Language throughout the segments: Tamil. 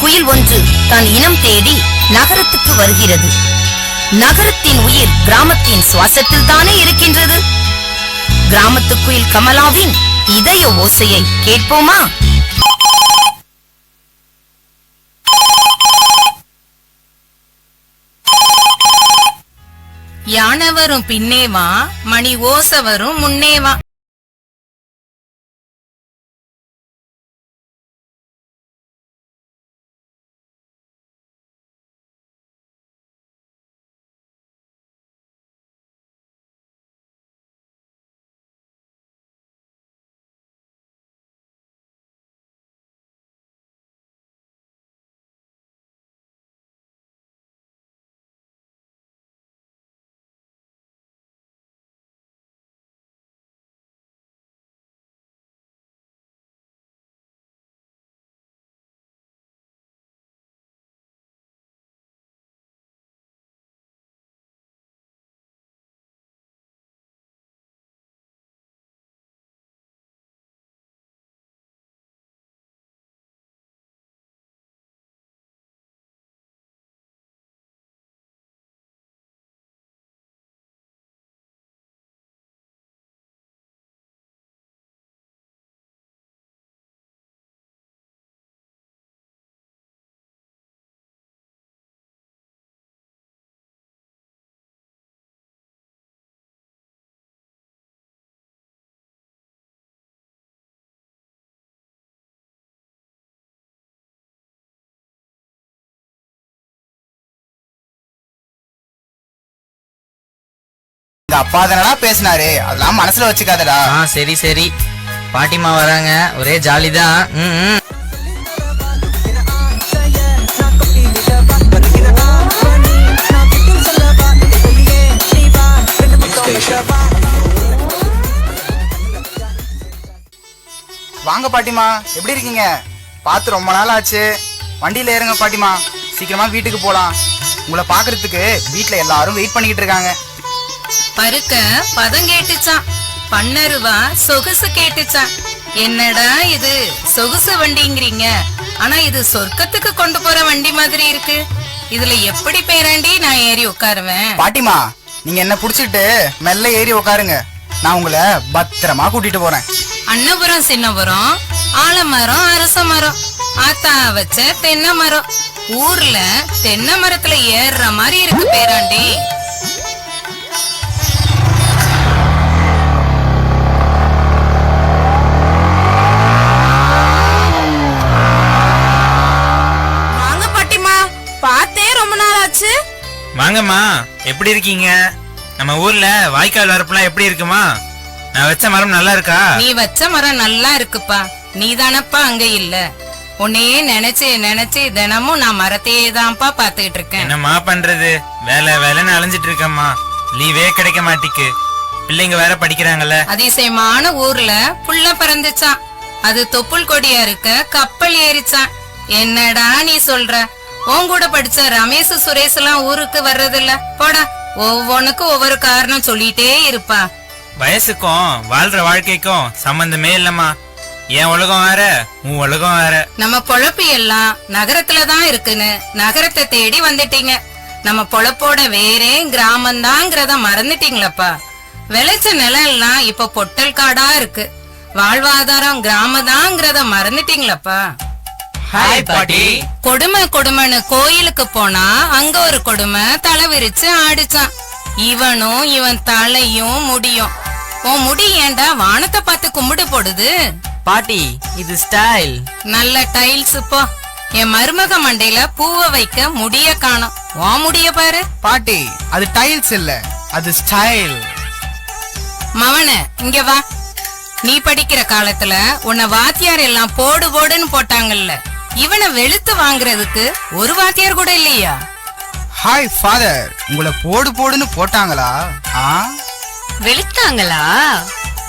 குயில் ஒன்று தன் இனம் தேடி நகரத்துக்கு வருகிறது. நகரத்தின் உயிர் கிராமத்தின் சுவாசத்தில் தானே இருக்கின்றது? கிராமத்து குயில் கமலாவின் இதய ஓசையை கேட்போமா? யானை வரும் பின்னே வா மணி ஓசை வரும் எங்க அப்பா தானடா பேசினாரு. அதெல்லாம் மனசுல வச்சுக்காதடா. ஆ சரி சரி. பாட்டிமா வராங்க. ஒரே ஜாலி தான் ம், ம். வாங்க பாட்டிமா எப்படி இருக்கீங்க? பார்த்து ரொம்ப நாள் ஆச்சு வண்டியில ஏறுங்க பாட்டிமா சீக்கிரமா வீட்டுக்கு போலாம். உங்களை பாக்குறதுக்கு வீட்ல எல்லாரும் வெயிட் பண்ணிக்கிட்டு இருக்காங்க. பருக்க பதம் கேட்டுச்சான் பன்னருவா சொகுசு கேட்டுச்சான் என்னடா இது சொகுசு வண்டிங்கிறீங்க? ஆனா இது சொர்க்கத்துக்கு கொண்டு போற வண்டி மாதிரி இருக்கு. இதுல எப்படி பேராண்டி நான் ஏறி உட்காருவேன்? பாட்டிமா நீங்க என்ன புடிச்சிட்டு மெல்ல ஏறி உட்காருங்க. நான் உங்களை பத்திரமா கூட்டிட்டு போறேன். அன்னபுரம் சின்னபுரம் ஆலமரம் அரச மரம் ஆத்தா வச்ச தென்னை மரம். ஊர்ல தென்னை மரத்துல ஏறுற மாதிரி இருக்கு பேராண்டி. வாங்கம்மா எப்படி இருக்கீங்க? நம்ம ஊர்ல வாய்க்கால் வரப்புலாம் எப்படி இருக்குமா? நான் வச்ச மரம் நல்லா இருக்கா? நீ வச்ச மரம் நல்லா இருக்குப்பா. நீ தானப்பா அங்க இல்ல. உன்னையே நினைச்சு நினைச்சு தினமும் நான் மரத்தையே தான்ப்பா பாத்துக்கிட்டு இருக்கேன். என்னம்மா பண்றது? வேலை வேலைன்னு அலைஞ்சிட்டு இருக்கம்மா. லீவே கிடைக்க மாட்டிக்கு. பிள்ளைங்க வேற படிக்கிறாங்கல்ல. அதிசயமான ஊர்ல புள்ள பிறந்துச்சான் அது தொப்புள் கொடியா இருக்க கப்பல் ஏறிச்சான் என்னடா நீ சொல்ற? உன் கூட படிச்ச ரமேஷ் சுரேஷ் எல்லாம் ஊருக்கு வர்றதில்ல. போடா ஒவ்வொன்னுக்கும் ஒவ்வொரு காரணம் சொல்லிட்டே இருப்பா. வயசுக்கும் வாழ்ற வாழ்க்கைக்கும் சம்பந்தமே இல்லம்மா. என் உலகம் வேற உன் உலகம் வேற. நம்ம பொழப்பு எல்லாம் நகரத்துல தான் இருக்குன்னு நகரத்தை தேடி வந்துட்டீங்க. நம்ம பொழப்போட வேறே கிராமந்தாங்கிறத மறந்துட்டீங்களப்பா. விளைச்ச நிலம் எல்லாம் இப்ப பொட்டல் காடா இருக்கு. வாழ்வாதாரம் கிராமதாங்கிறத மறந்துட்டீங்களப்பா. ஹாய் பாட்டி கொடுமை கொடுமைன்னு கோயிலுக்கு போனா அங்க ஒரு கொடுமை தலை விரிச்சு ஆடிச்சான் இவனும் இவன் தலையும் முடியும். உன் முடி ஏன்டா வானத்தை பார்த்து கும்பிடு போடுது? பாட்டி இது ஸ்டைல் நல்ல டைல்ஸ் போ. என் மருமக மண்டையில பூவை வைக்க முடிய காணோம். உன் முடிய பாரு. பாட்டி அது டைல்ஸ் இல்ல அது ஸ்டைல் மவன இங்க வா. நீ படிக்கிற காலத்துல உன்னை வாத்தியார் எல்லாம் போடு போடுன்னு போட்டாங்கல்ல. இவனை வெளுத்து வாங்குறதுக்கு ஒரு வாத்தியார் கூட இல்லையா? ஹாய் ஃபாதர் உங்களை போடு போடுன்னு போட்டாங்களா? ஆ? வெளுத்தாங்களா?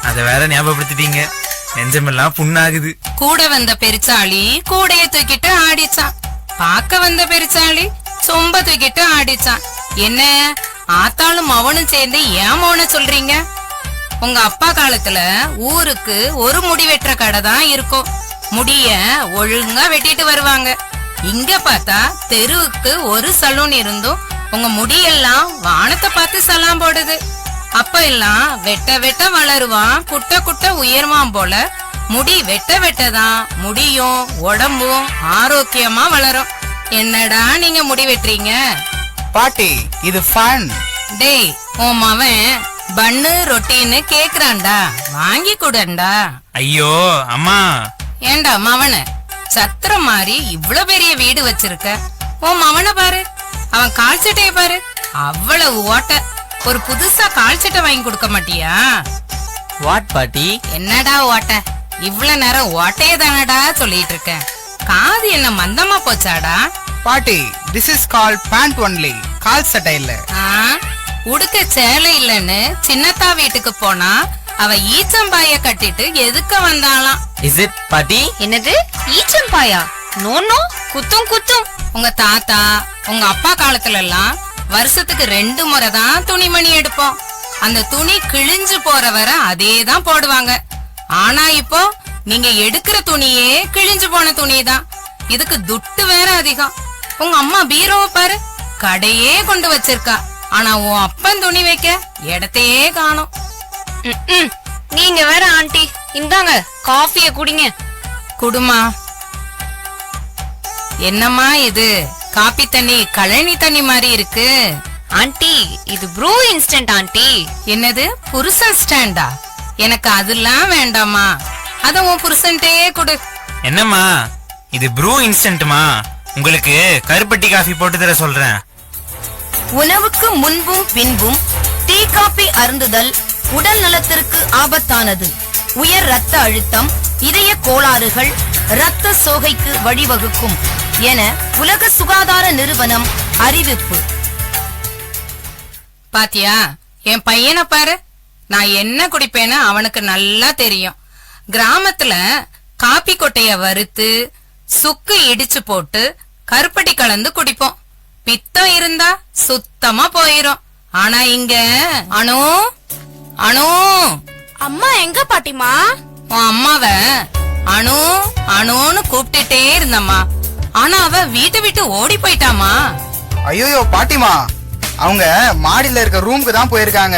அத வேற ஞாபகப்படுத்திட்டீங்க. நெஞ்சமெல்லாம் புண்ணாகுது. கூட வந்த பெருச்சாளி கூடைய தூக்கிட்டு ஆடிச்சான். பார்க்க வந்த பெருச்சாளி சொம்ப தூக்கிட்டு ஆடிச்சான். என்ன? ஆத்தாளும் மவனும் சேர்ந்து ஏன் மௌன சொல்றீங்க? உங்க அப்பா காலத்துல ஊருக்கு ஒரு முடி வெட்டுற கடை தான் இருக்கும். முடிய ஒழுங்கா வெட்டிட்டு வருவாங்க. இங்க பார்த்தா தெருவுக்கு ஒரு சலூன் இருந்தும் உங்க முடியெல்லாம் வானத்தை பார்த்து சலாம் போடுது. அப்ப எல்லாம் வெட்ட வெட்ட வளருவான் குட்ட குட்ட உயர்வான் போல முடி வெட்ட வெட்டதான் முடியும் உடம்பும் ஆரோக்கியமா வளரும். என்னடா நீங்க முடி வெட்டுறீங்க? பாட்டி இது ஃபன் டேய் உன் மவன் பன்னு ரொட்டின்னு கேக்குறான்டா. வாங்கி கொடுண்டா ஐயோ அம்மா ஏண்டா மவன? சத்திரம் மாதிரி இவ்ளோ பெரிய வீடு வச்சிருக்க. உன் மவனை பாரு. அவன் கால் சட்டைய பாரு. அவ்வளவு ஓட்ட. ஒரு புதுசா கால் சட்டை வாங்கி கொடுக்க மாட்டியா? வாட் பாட்டி? என்னடா ஓட்ட? இவ்வளவு நேரம் ஓட்டையே தானடா சொல்லிட்டு இருக்கேன். காது என்ன மந்தமா போச்சாடா? பாட்டி திஸ் இஸ் கால் பேண்ட் ஒன்லி கால் சட்டை இல்ல. ஆ, உடுக்க சேலை இல்லைன்னு சின்னத்தா வீட்டுக்கு போனா அவ ஈச்சம்பாய கட்டிட்டு எதுக்க வந்தாளாம்? இஸ் இட் பாட்டி என்னது? ஈச்சம்பாயா? No no. குத்தும் குத்தும். உங்க தாத்தா உங்க அப்பா காலத்துல எல்லாம் வருஷத்துக்கு ரெண்டு முறை தான் துணிமணி எடுப்போம். அந்த துணி கிழிஞ்சு போற வரை அதே தான் போடுவாங்க. ஆனா இப்போ நீங்க எடுக்கிற துணியே கிழிஞ்சு போன துணி தான். இதுக்கு துட்டு வேற அதிகம். உங்க அம்மா பீரோவை பாரு. கடையே கொண்டு வச்சிருக்கா. ஆனா உன் அப்பன் துணி வைக்க இடத்தையே காணோம். நீங்க வேற ஆண்டி. இந்தாங்க காஃபிய குடிங்க. குடுமா. என்னம்மா இது? காப்பி தண்ணி கழனி தண்ணி மாதிரி இருக்கு. ஆண்டி இது ப்ரூ இன்ஸ்டன்ட் ஆண்டி. என்னது? புருஷன் ஸ்டாண்டா? எனக்கு அதெல்லாம் வேண்டாமா அத உன் புருஷன்ட்டே கொடு. என்னம்மா? இது ப்ரூ இன்ஸ்டன்ட்மா? உங்களுக்கு கருப்பட்டி காஃபி போட்டு தர சொல்றேன். உணவுக்கு முன்பும் பின்பும் டீ காபி அருந்துதல் உடல் நலத்திற்கு ஆபத்தானது. உயர் ரத்த அழுத்தம் இதய கோளாறுகள் இரத்த சோகைக்கு வழிவகுக்கும் என உலக சுகாதார நிறுவனம் அறிவிப்பு. பாத்தியா என் பையனை பாரு. நான் என்ன குடிப்பேன்னு அவனுக்கு நல்லா தெரியும். கிராமத்துல காப்பி கொட்டைய வறுத்து சுக்கு இடிச்சு போட்டு கருப்பட்டி கலந்து குடிப்போம். பித்தம் இருந்தா சுத்தமா போயிரும். ஆனா இங்க அணு அனு! அம்மா எங்க பாட்டிமா உன் அம்மாவ அனு அனுன்னு கூப்பிட்டுட்டே இருந்தம்மா. ஆனா அவ வீட்டை விட்டு ஓடி போயிட்டாமா ஐயோயோ பாட்டிமா அவங்க மாடியில இருக்க ரூமுக்கு தான் போயிருக்காங்க.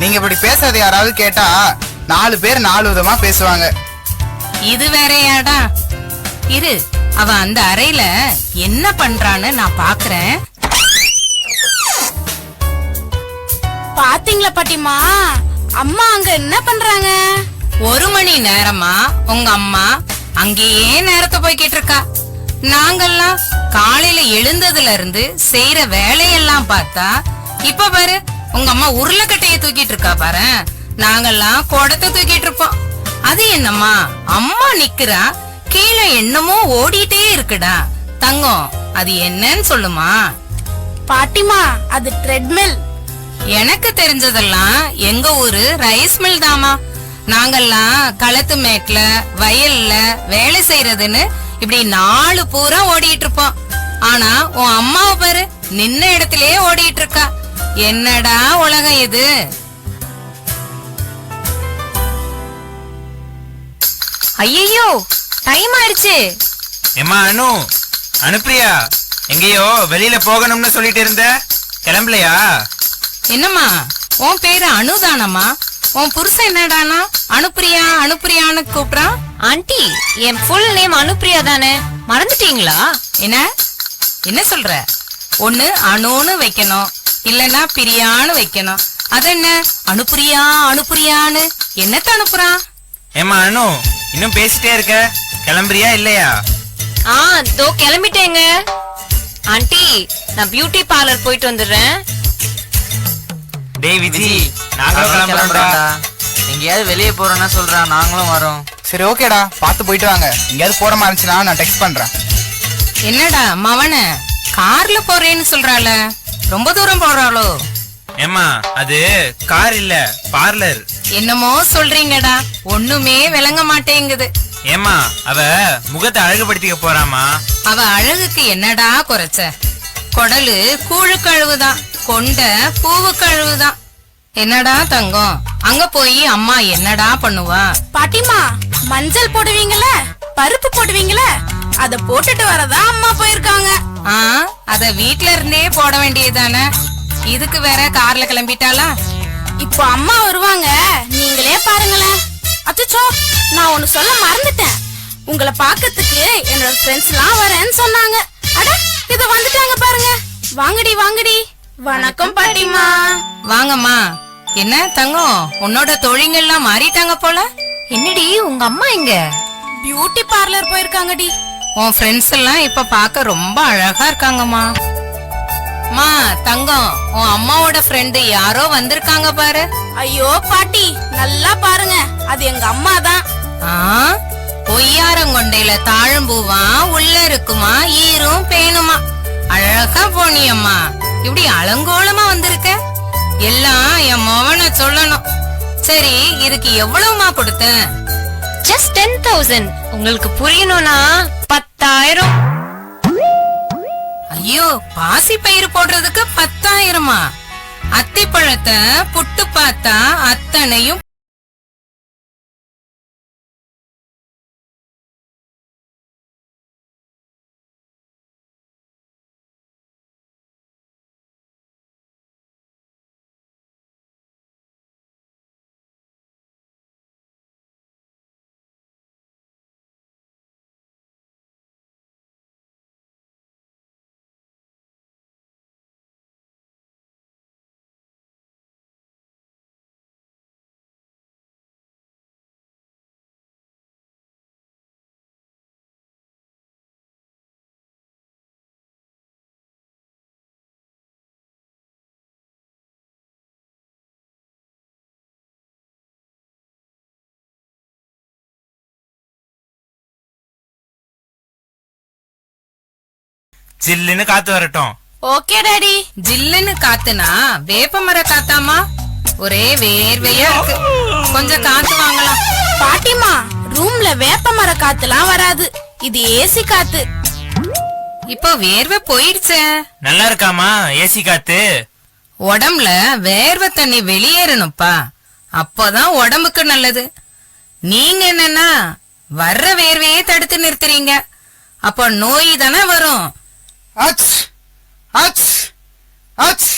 நீங்க இப்படி பேசுறதை யாராவது கேட்டா நாலு பேர் நாலு விதமா பேசுவாங்க. இது வேறயாடா. இரு அவ அந்த அறையில என்ன பண்றான்னு நான் பாக்குறேன். பாத்தீங்களா பாட்டிமா அம்மா அங்க என்ன பண்றாங்க? ஒரு மணி நேரமா உங்க அம்மா அங்கேயே நேரத்தை போய்கிட்டு இருக்கா. நாங்கெல்லாம் காலையில எழுந்ததுல இருந்து செய்யற வேலையெல்லாம் பார்த்தா இப்ப பாரு உங்க அம்மா உருளைக்கட்டைய தூக்கிட்டு இருக்கா பாரு. நாங்கெல்லாம் குடத்தை தூக்கிட்டு இருப்போம். அது என்னம்மா அம்மா நிக்கிறா கீழே என்னமோ ஓடிட்டே இருக்குடா. தங்கம் அது என்னன்னு சொல்லுமா? பாட்டிமா அது ட்ரெட்மில் எனக்கு தெரிஞ்சதெல்லாம் எங்க ஊரு ரைஸ் மில் தாமா நாங்கெல்லாம் களத்து மேட்ல வயல்ல வேலை செய்யறதுன்னு இப்படி நாலு பூரா ஓடிட்டு இருப்போம். ஆனா உன் அம்மாவை பாரு நின்ன இடத்திலேயே ஓடிட்டு இருக்கா. என்னடா உலகம் இது? ஐயோ டைம் ஆயிடுச்சு. ஏம்மா அனு அனுப்பிரியா? எங்கேயோ வெளியில போகணும்னு சொல்லிட்டு இருந்த. கிளம்பலையா? என்னம்மா? உன் பேரு அனுதானம்மா. உன் புருஷன் என்னடானா அனுப்பிரியா அனுப்பிரியான்னு கூப்பிடுறான் ஆண்டி என் ஃபுல் நேம் அனுப்பிரியா தானே? மறந்துட்டீங்களா? என்ன? என்ன சொல்ற? ஒண்ணு அணுன்னு வைக்கணும். இல்லனா பிரியான்னு வைக்கணும். அது என்ன? அனுப்புறியா அனுப்புறியான்னு என்னத்த அனுப்புறான் ஏம்மா அனு இன்னும் பேசிட்டே இருக்க? கிளம்புறியா இல்லையா? ஆ தோ கிளம்பிட்டேங்க. ஆண்டி நான் பியூட்டி பார்லர் போயிட்டு வந்துடுறேன். டேய் விஜி நாங்களும் கிளம்புறோம்டா. எங்கேயாவது வெளியே போறோம்னா சொல்றான் நாங்களும் வரோம். சரி ஓகேடா. பார்த்து போயிட்டு வாங்க. எங்கேயாவது போற மாதிரி இருந்துச்சுன்னா நான் டெக்ஸ்ட் பண்றேன். என்னடா மவன கார்ல போறேன்னு சொல்றாள. ரொம்ப தூரம் போறாளோ? ஏம்மா அது கார் இல்ல பார்லர். என்னமோ சொல்றீங்கடா. ஒண்ணுமே விளங்க மாட்டேங்குது. ஏம்மா அவ முகத்தை அழகுபடுத்திக்க போறாமா அவ அழகுக்கு என்னடா குறைச்ச? குடலு கூழு கழுவுதான். கொண்ட பூவு கழுவுதான். என்னடா தங்கம்? அங்க போய் அம்மா என்னடா பண்ணுவா? பாட்டிமா மஞ்சள் போடுவீங்கல்ல? பருப்பு போடுவீங்கல்ல? அத போட்டுட்டு வரதா அம்மா போயிருக்காங்க. ஆ அத வீட்ல இருந்தே போட வேண்டியதுதானே? இதுக்கு வேற கார்ல கிளம்பிட்டாளா? இப்போ அம்மா வருவாங்க. நீங்களே பாருங்களேன். அச்சச்சோ நான் ஒண்ணு சொல்ல மறந்துட்டேன். உங்களை பார்க்கறதுக்கு என்னோட ஃப்ரெண்ட்ஸ் எல்லாம் வரேன்னு சொன்னாங்க. அட இத வந்துட்டாங்க பாருங்க. வாங்கடி வாங்கடி. வணக்கம் பாட்டிமா வாங்கம்மா. என்ன தங்கம்? உன்னோட தொழிங்கெல்லாம் மாறிட்டாங்க போல? என்னடி உங்க அம்மா எங்க? பியூட்டி பார்லர் போயிருக்காங்கடி. உன் ஃப்ரெண்ட்ஸ் எல்லாம் இப்ப பார்க்க ரொம்ப அழகா இருக்காங்கம்மா. மா தங்கம் உன் அம்மாவோட ஃப்ரெண்டு யாரோ வந்திருக்காங்க பாரு. ஐயோ பாட்டி நல்லா பாருங்க. அது எங்க அம்மா தான் ஆ பொய்யாரங்கொண்டையில தாழம்பூவா உள்ள இருக்குமா ஈரும் பேணுமா அழகா போனியம்மா. இப்படி அலங்கோலமா வந்திருக்க? எல்லாம் என் மோவனை சொல்லணும். சரி இதுக்கு எவ்வளவுமா கொடுத்தேன்? ஜஸ்ட் டென் தௌசண்ட் உங்களுக்கு புரியணும்னா பத்தாயிரம். ஐயோ பாசி பயிர் போடுறதுக்கு பத்தாயிரமா? அத்திப்பழத்தை புட்டு பார்த்தா அத்தனையும் ஜில்லுன்னு காத்து வரட்டும். Okay daddy. ஜில்லுன்னு காத்துனா வேப்பமர காத்தாமா? ஒரே வேர்வையா இருக்கு. கொஞ்சம் காத்து வாங்கலாம். பாட்டிமா ரூம்ல வேப்ப மர காத்துலாம் வராது. இது ஏசி காத்து. இப்போ வேர்வை போயிடுச்சே. நல்லா இருக்காமா ஏசி காத்து. உடம்புல வேர்வை தண்ணி வெளியேறணும்ப்பா. அப்போதான் உடம்புக்கு நல்லது. நீங்க என்னன்னா வர்ற வேர்வையே தடுத்து நிறுத்துறீங்க. அப்போ நோய் தானே வரும். அச்! அச்! அச்!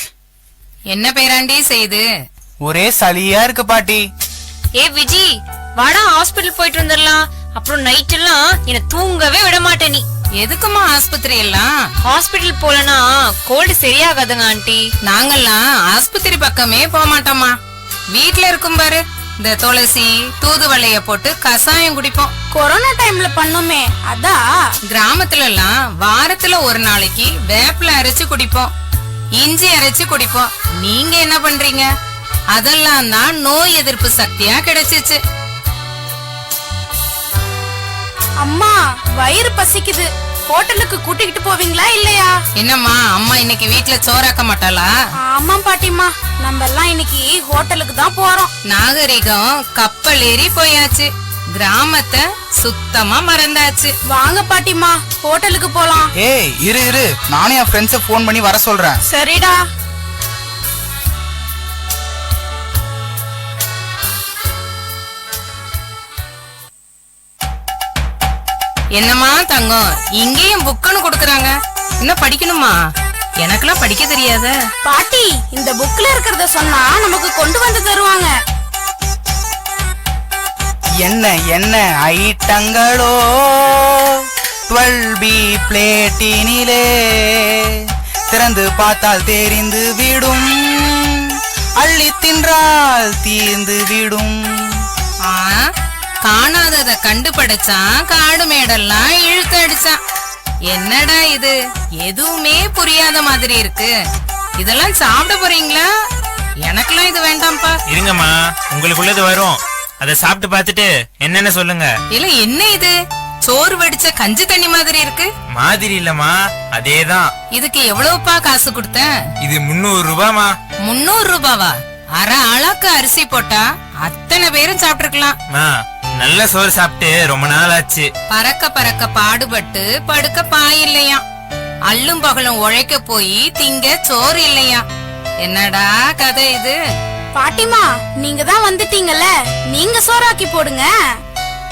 என்ன பேராண்டி செய்து? ஒரே சளியா இருக்கு பாட்டி. ஏ விஜி வாடா ஹாஸ்பிடல் போயிட்டு வந்துடலாம் அப்புறம் நைட் எல்லாம் என்ன தூங்கவே விட மாட்டே நீ. எதுக்குமா ஆஸ்பத்திரி எல்லாம்? ஹாஸ்பிடல் போலனா கோல்டு சரியாகாதுங்க ஆண்டி. நாங்கெல்லாம் ஆஸ்பத்திரி பக்கமே போக மாட்டோமா வீட்ல இருக்கும் பாரு. இந்த துளசி தூதுவளைய போட்டு கசாயம் குடிப்போம். கொரோனா டைம்ல பண்ணுமே. அதான் கிராமத்துல எல்லாம் வாரத்துல ஒரு நாளைக்கு வேப்பில அரைச்சு குடிப்போம். இஞ்சி அரைச்சு குடிப்போம். நீங்க என்ன பண்றீங்க? அதெல்லாம் தான் நோய் எதிர்ப்பு சக்தியா கிடைச்சிச்சு. அம்மா வயிறு பசிக்குது. ஹோட்டலுக்கு கூட்டிக்கிட்டு போவீங்களா இல்லையா? என்னம்மா அம்மா இன்னைக்கு வீட்ல சோறாக்க மாட்டாளா? ஆமா பாட்டிமா நம்ம எல்லாம் இன்னைக்கு ஹோட்டலுக்கு தான் போறோம். நாகரிகம் கப்பல் ஏறி போயாச்சு. கிராமத்தை சுத்தமா மறந்தாச்சு. வாங்க பாட்டிமா ஹோட்டலுக்கு போலாம். ஏய் இரு இரு. நானும் என் ஃப்ரெண்ட்ஸை ஃபோன் பண்ணி வர சொல்றேன். சரிடா. என்னம்மா தங்கம்? இங்கேயும் புக்குன்னு கொடுக்கறாங்க. என்ன படிக்கணுமா? எனக்கெல்லாம் படிக்க தெரியாத. பாட்டி இந்த புக்ல இருக்கிறத சொன்னா நமக்கு கொண்டு வந்து தருவாங்க. என்ன என்ன ஐட்டங்களோ? டுவெல் பி பிளேட்டினிலே திறந்து பார்த்தால் தெரிந்து விடும். அள்ளி தின்றால் தீர்ந்து விடும். காணாதத கண்டுபடைச்சான் காடு மேடெல்லாம் இழுத்து அடிச்சான் என்னடா இது? எதுவுமே புரியாத மாதிரி இருக்கு. இதெல்லாம் சாப்பிட போறீங்களா? எனக்கெல்லாம் இது வேண்டாம்ப்பா. இருங்கம்மா உங்களுக்குள்ளது வரும். அதை சாப்பிட்டு பார்த்துட்டு என்னன்னு சொல்லுங்க? இல்ல என்ன இது? சோறு வடிச்ச கஞ்சி தண்ணி மாதிரி இருக்கு. மாதிரி இல்லம்மா அதேதான். இதுக்கு எவ்வளவுப்பா காசு கொடுத்தேன்? இது முந்நூறு ரூபாமா முன்னூறு ரூபாவா? அரை அளவுக்கு அரிசி போட்டா அத்தனை பேரும் சாப்பிட்டுருக்கலாம். நல்ல சோறு சாப்பிட்டு ரொம்ப நாள் ஆச்சு பறக்க பறக்க பாடுபட்டு படுக்க பாய் இல்லையா அள்ளும் பகலும் உழைக்க போய் திங்க சோறு இல்லையா? என்னடா கதை இது? பாட்டிமா நீங்க தான் வந்துட்டீங்கல்ல? நீங்க சோறாக்கி போடுங்க.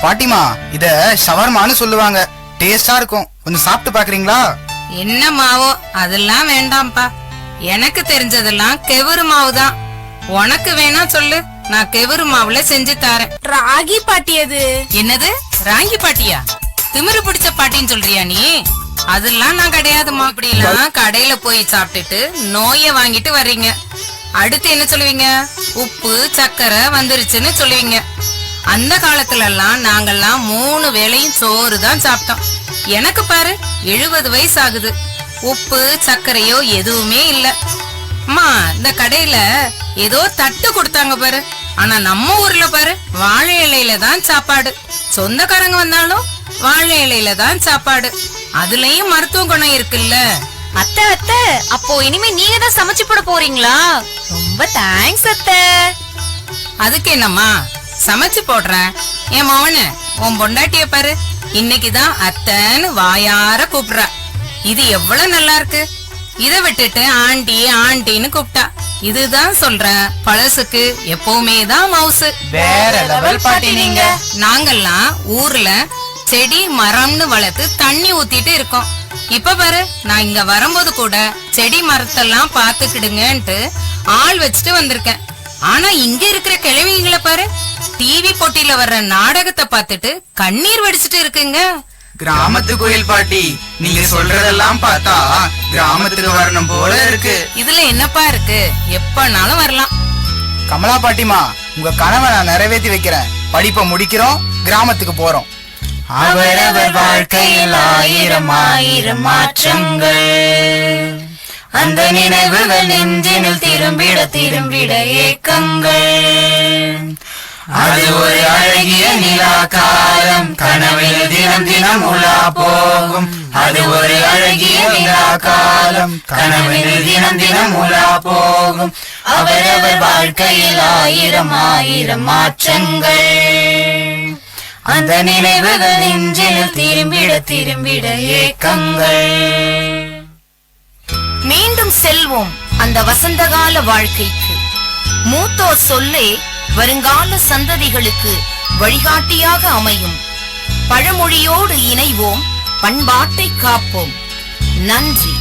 பாட்டிமா இத ஷவர்மான்னு சொல்லுவாங்க. டேஸ்டா இருக்கும். கொஞ்சம் சாப்பிட்டு பாக்குறீங்களா? என்ன மாவோ? அதெல்லாம் வேண்டாம்ப்பா. எனக்கு தெரிஞ்சதெல்லாம் கெவுரு மாவு தான் உனக்கு வேணா சொல்லு. நான் கெவுரு மாவுல செஞ்சு தரேன். ராகி பாட்டி அது. என்னது? ராங்கி பாட்டியா? திமிரு பிடிச்ச பாட்டின்னு சொல்றியா நீ? அதெல்லாம் நான் கிடையாதுமா இப்படி எல்லாம் கடையில போய் சாப்பிட்டுட்டு நோய வாங்கிட்டு வர்றீங்க. அடுத்து என்ன சொல்லுவீங்க? உப்பு சக்கரை வந்துருச்சுன்னு சொல்லுவீங்க. அந்த காலத்துல எல்லாம் நாங்கெல்லாம் மூணு வேளையும் சோறு தான் சாப்பிட்டோம். எனக்கு பாரு எழுபது வயசு ஆகுது. உப்பு சர்க்கரையோ எதுவுமே இல்ல. அம்மா இந்த கடையில ஏதோ தட்டு கொடுத்தாங்க பாரு. ஆனா நம்ம ஊர்ல பாரு வாழை இலையில தான் சாப்பாடு. சொந்தக்காரங்க வந்தாலும் வாழை இலையில தான் சாப்பாடு. அதுலயும் மருத்துவ குணம் இருக்குல்ல. அத்தை அத்தை அப்போ இனிமே நீங்க தான் சமைச்சு போட போறீங்களா? ரொம்ப தேங்க்ஸ் அத்தை. அதுக்கு என்னம்மா சமைச்சு போடுறேன் என் மவனு உன் பொண்டாட்டிய பாரு. இன்னைக்குதான் அத்தைன்னு வாயார கூப்பிடுறா. இது எவ்வளவு நல்லா இருக்கு. இத விட்டுட்டு ஆண்டி ஆண்டின்னு கூப்பிட்டா. இதுதான் சொல்றேன் பழசுக்கு எப்பவுமே தான் மவுசு. வேற லெவல் பாட்டி நீங்க. நாங்கெல்லாம் ஊர்ல செடி மரம்னு வளர்த்து தண்ணி ஊத்திட்டு இருக்கோம். இப்ப பாரு நான் இங்க வரும்போது கூட செடி மரத்தெல்லாம் பாத்துக்கிடுங்கன்ட்டு ஆள் வச்சுட்டு வந்திருக்கேன். ஆனா இங்க இருக்கிற கிழவிங்களை பாரு டிவி போட்டியில வர்ற நாடகத்தை பார்த்துட்டு கண்ணீர் வடிச்சிட்டு இருக்குங்க. கிராமத்து கோயில் பாட்டி நீங்க சொல்றதெல்லாம் பார்த்தா கிராமத்துக்கு வரணும் போல இருக்கு. இதுல என்னப்பா இருக்கு? எப்பனாலும் வரலாம். கமலா பாட்டிமா உங்க கனவை நான் நிறைவேற்றி வைக்கிறேன். படிப்பை முடிக்கிறோம் கிராமத்துக்கு போறோம். அவரவர் வாழ்க்கையில் ஆயிரம் ஆயிரம் மாற்றங்கள். அந்த நினைவுகள் நெஞ்சினில் திரும்பிட திரும்பிட ஏக்கங்கள். அது ஒரு அழகிய நிலா காலம் கனவில் தினம் தினம் உலா போகும். அது ஒரு அழகிய நிலா காலம் கனவில் தினம் தினம் உலா போகும். அவரவர் வாழ்க்கையில் ஆயிரம் ஆயிரம் மாற்றங்கள் அந்த நினைவுகள் நெஞ்சில் திரும்பிட திரும்பிட ஏக்கங்கள். மீண்டும் செல்வோம் அந்த வசந்தகால வாழ்க்கைக்கு. மூத்தோர் சொல்லே வருங்கால சந்ததிகளுக்கு வழிகாட்டியாக அமையும். பழமொழியோடு இணைவோம் பண்பாட்டை காப்போம். நன்றி.